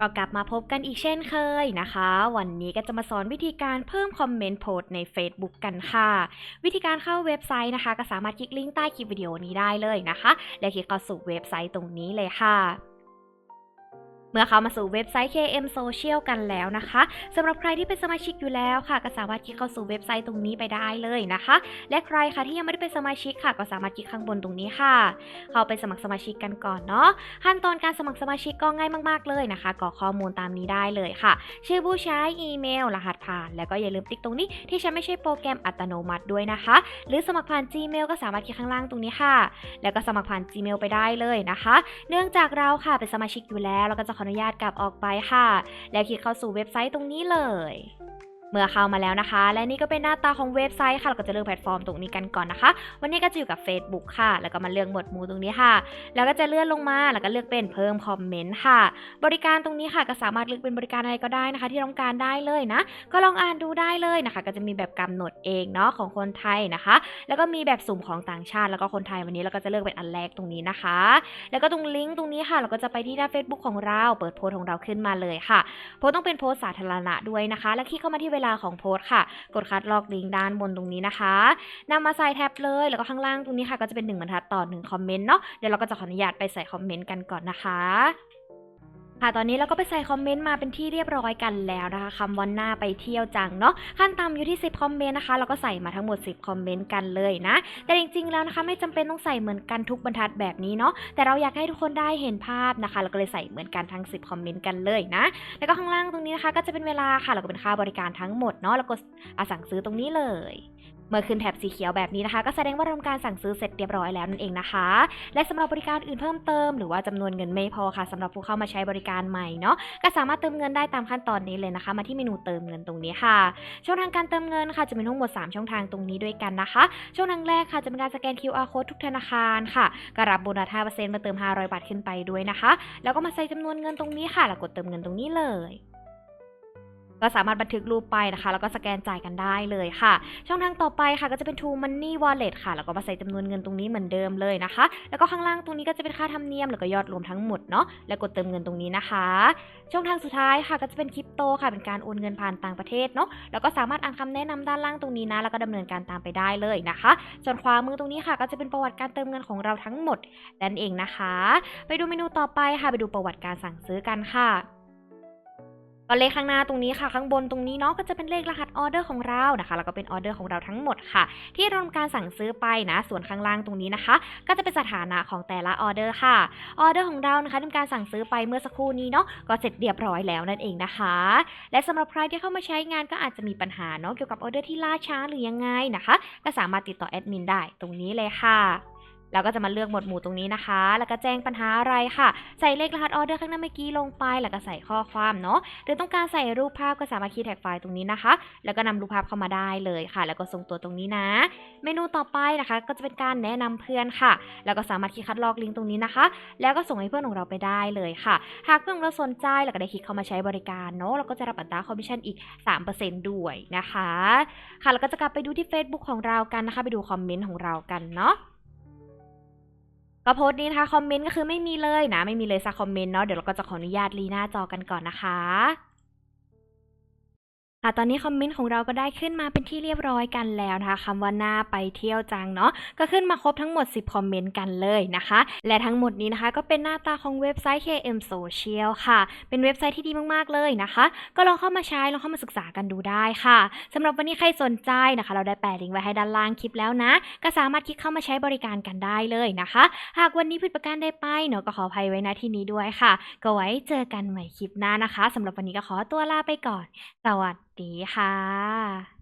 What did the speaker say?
ก็กลับมาพบกันอีกเช่นเคยนะคะ วันนี้ก็จะมาสอนวิธีการเพิ่มคอมเมนต์โพสใน Facebook กันค่ะ วิธีการเข้าเว็บไซต์นะคะ ก็สามารถคลิกลิงก์ใต้คลิปวิดีโอนี้ได้เลยนะคะ และคลิกเข้าสู่เว็บไซต์ตรงนี้เลยค่ะ เมื่อเข้ามาสู่เว็บไซต์ KM Social กันแล้วนะคะสำหรับใครที่เป็นสมาชิกอยู่แล้วค่ะ ก็สามารถคลิกเข้าสู่เว็บไซต์ตรงนี้ไปได้เลยนะคะ และใครค่ะที่ยังไม่ได้เป็นสมาชิกค่ะ ก็สามารถคลิกข้างบนตรงนี้ค่ะ เข้าไปสมัครสมาชิกกันก่อนเนาะขั้นตอนการสมัครสมาชิกก็ง่ายมากๆเลยนะคะกรอกข้อมูลตามนี้ได้เลยค่ะ ชื่อผู้ใช้อีเมล รหัสผ่าน แล้วก็อย่าลืมติ๊กตรงนี้ที่ฉันไม่ใช่โปรแกรมอัตโนมัติด้วยนะคะ หรือสมัครผ่าน Gmail ก็สามารถคลิกข้างล่างตรงนี้ค่ะ แล้วก็สมัครผ่าน Gmail ไปได้เลยนะคะ เนื่องจากเราค่ะเป็นสมาชิกอยู่แล้วเราก็จะขออนุญาตกลับออกไปค่ะ แล้วคลิกเข้าสู่เว็บไซต์ตรงนี้เลย เมื่อเข้ามาแล้วนะคะ และนี่ก็เป็นหน้าตาของเว็บไซต์ค่ะเราก็จะเลือกแพลตฟอร์มตรงนี้กันก่อนนะคะ วันนี้ก็จะอยู่กับ Facebook ค่ะ แล้วก็มาเลือกหมวดหมู่ตรงนี้ค่ะ แล้วก็จะเลื่อนลงมาแล้วก็เลือกเป็นเพิ่มคอมเมนต์ค่ะ บริการตรงนี้ค่ะก็สามารถเลือกเป็นบริการอะไรก็ได้นะคะ ที่ต้องการได้เลยนะ ก็ลองอ่านดูได้เลยนะคะ ก็จะมีแบบกำหนดเองเนาะของคนไทยนะคะ แล้วก็มีแบบสุ่มของต่างชาติ แล้วก็คนไทยวันนี้เราก็จะเลือกเป็นอันแรกตรงนี้นะคะ แล้วก็ตรงลิงก์ตรงนี้ค่ะ เราก็จะไปที่หน้า Facebook ของเรา เปิดโพสของเราขึ้นมาเลยค่ะ โพสต้องเป็นโพสสาธารณะด้วยนะคะ แล้วคลิกเข้ามาที่เวลาของโพสต์ค่ะ กดคัดลอกลิงก์ด้านบนตรงนี้นะคะนำมาใส่แท็บเลย แล้วก็ข้างล่างตรงนี้ค่ะก็จะเป็น1บรรทัดต่อ1คอมเมนต์เนาะ เดี๋ยวเราก็จะขออนุญาตไปใส่คอมเมนต์กันก่อนนะคะ ค่ะ ตอนนี้เราก็ไปใส่คอมเมนต์มาเป็นที่เรียบร้อยกันแล้วนะคะคำวันหน้าไปเที่ยวจังเนาะขั้นต่ำอยู่ที่ 10 คอมเมนต์นะคะ เราก็ใส่มาทั้งหมด 10 คอมเมนต์กันเลยนะ แต่จริงๆแล้วนะคะ ไม่จำเป็นต้องใส่เหมือนกันทุกบรรทัดแบบนี้เนาะแต่เราอยากให้ทุกคนได้เห็นภาพนะคะเราก็เลยใส่เหมือนกันทั้ง 10 คอมเมนต์กันเลยนะแล้วก็ข้างล่างตรงนี้นะคะ ก็จะเป็นเวลาค่ะ แล้วก็เป็นค่าบริการทั้งหมดเนาะแล้วก็อะสั่งซื้อตรงนี้เลย มื่อขึ้นแถบสีเขียวแบบนี้นะคะ ก็แสดงว่าทำการสั่งซื้อเสร็จเรียบร้อยแล้วนั่นเองนะคะ และสำหรับบริการอื่นเพิ่มเติมหรือว่าจำนวนเงินไม่พอค่ะสำหรับผู้เข้ามาใช้บริการใหม่เนาะก็สามารถเติมเงินได้ตามขั้นตอนนี้เลยนะคะ มาที่เมนูเติมเงินตรงนี้ค่ะ ช่องทางการเติมเงินค่ะจะมีทั้งหมด 3 ช่องทางตรงนี้ด้วยกันนะคะ ช่องทางแรกค่ะจะเป็นการสแกน QR code ทุกธนาคารค่ะก็รับโบนัส5%มาเติม 500 บาทขึ้นไปด้วยนะคะ แล้วก็มาใส่จำนวนเงินตรงนี้ค่ะแล้วกดเติมเงินตรงนี้เลย ก็สามารถบันทึกรูปไปนะคะ แล้วก็สแกนจ่ายกันได้เลยค่ะ ช่องทางต่อไปค่ะก็จะเป็น True Money Wallet ค่ะ แล้วก็มาใส่จำนวนเงินตรงนี้เหมือนเดิมเลยนะคะ แล้วก็ข้างล่างตรงนี้ก็จะเป็นค่าธรรมเนียมแล้วก็ยอดรวมทั้งหมดเนาะ แล้วกดเติมเงินตรงนี้นะคะ ช่องทางสุดท้ายค่ะก็จะเป็นคริปโตค่ะ เป็นการโอนเงินผ่านต่างประเทศเนาะ แล้วก็สามารถอ่านคำแนะนำด้านล่างตรงนี้นะ แล้วก็ดำเนินการตามไปได้เลยนะคะ ส่วนขวามือตรงนี้ค่ะก็จะเป็นประวัติการเติมเงินของเราทั้งหมดนั่นเองนะคะ ไปดูเมนูต่อไปค่ะ ไปดูประวัติการสั่งซื้อกันค่ะ ก็เลขข้างหน้าตรงนี้ค่ะข้างบนตรงนี้เนาะก็จะเป็นเลขรหัสออเดอร์ของเรานะคะแล้วก็เป็นออเดอร์ของเราทั้งหมดค่ะ ที่เราทำการสั่งซื้อไปนะ ส่วนข้างล่างตรงนี้นะคะ ก็จะเป็นสถานะของแต่ละออเดอร์ค่ะออเดอร์ของเรานะคะทำการสั่งซื้อไปเมื่อสักครู่นี้เนาะก็เสร็จเรียบร้อยแล้วนั่นเองนะคะ และสำหรับใครที่เข้ามาใช้งานก็อาจจะมีปัญหาเนาะเกี่ยวกับออเดอร์ที่ล่าช้าหรือยังไงนะคะ ก็สามารถติดต่อแอดมินได้ตรงนี้เลยค่ะ แล้วก็จะมาเลือกหมวดหมู่ตรงนี้นะคะ แล้วก็แจ้งปัญหาอะไรค่ะ ใส่เลขรหัสออเดอร์ข้างหน้าเมื่อกี้ลงไป แล้วก็ใส่ข้อความเนาะ หรือต้องการใส่รูปภาพก็สามารถคีย์แท็กไฟล์ตรงนี้นะคะ แล้วก็นำรูปภาพเข้ามาได้เลยค่ะ แล้วก็ส่งตัวตรงนี้นะ เมนูต่อไปนะคะ ก็จะเป็นการแนะนำเพื่อนค่ะ แล้วก็สามารถคลิกคัดลอกลิงก์ตรงนี้นะคะ แล้วก็ส่งให้เพื่อนของเราไปได้เลยค่ะ หากเพื่อนเราสนใจแล้วก็ได้คลิกเข้ามาใช้บริการเนาะเราก็จะรับอัตราคอมมิชชั่นอีก 3%ด้วยนะคะ ค่ะ แล้วก็จะกลับไปดูที่ Facebook ของเรากันนะคะ ไปดูคอมเมนต์ของเรากันเนาะ ก็โพสต์นี้นะคะคอมเมนต์ก็คือไม่มีเลยนะ ไม่มีเลยสักคอมเมนต์เนาะเดี๋ยวเราก็จะขออนุญาตรีหน้าจอกันก่อนนะคะ ค่ะตอนนี้คอมเมนต์ของเราก็ได้ขึ้นมาเป็นที่เรียบร้อยกันแล้วนะคะคำว่าหน้าไปเที่ยวจังเนาะก็ขึ้นมาครบทั้งหมด 10 คอมเมนต์กันเลยนะคะ และทั้งหมดนี้นะคะก็เป็นหน้าตาของเว็บไซต์ KM Social ค่ะ เป็นเว็บไซต์ที่ดีมากๆเลยนะคะ ก็ลองเข้ามาใช้ลองเข้ามาศึกษากันดูได้ค่ะสำหรับวันนี้ใครสนใจนะคะ เราได้แปะลิงก์ไว้ให้ด้านล่างคลิปแล้วนะ ก็สามารถคลิกเข้ามาใช้บริการกันได้เลยนะคะ หากวันนี้ผิดประการใดไปเนาะก็ขออภัยไว้ณที่นี้ด้วยค่ะ ก็ไว้เจอกันใหม่คลิปหน้านะคะสำหรับวันนี้ก็ขอตัวลาไปก่อนสวัสดีดีค่ะ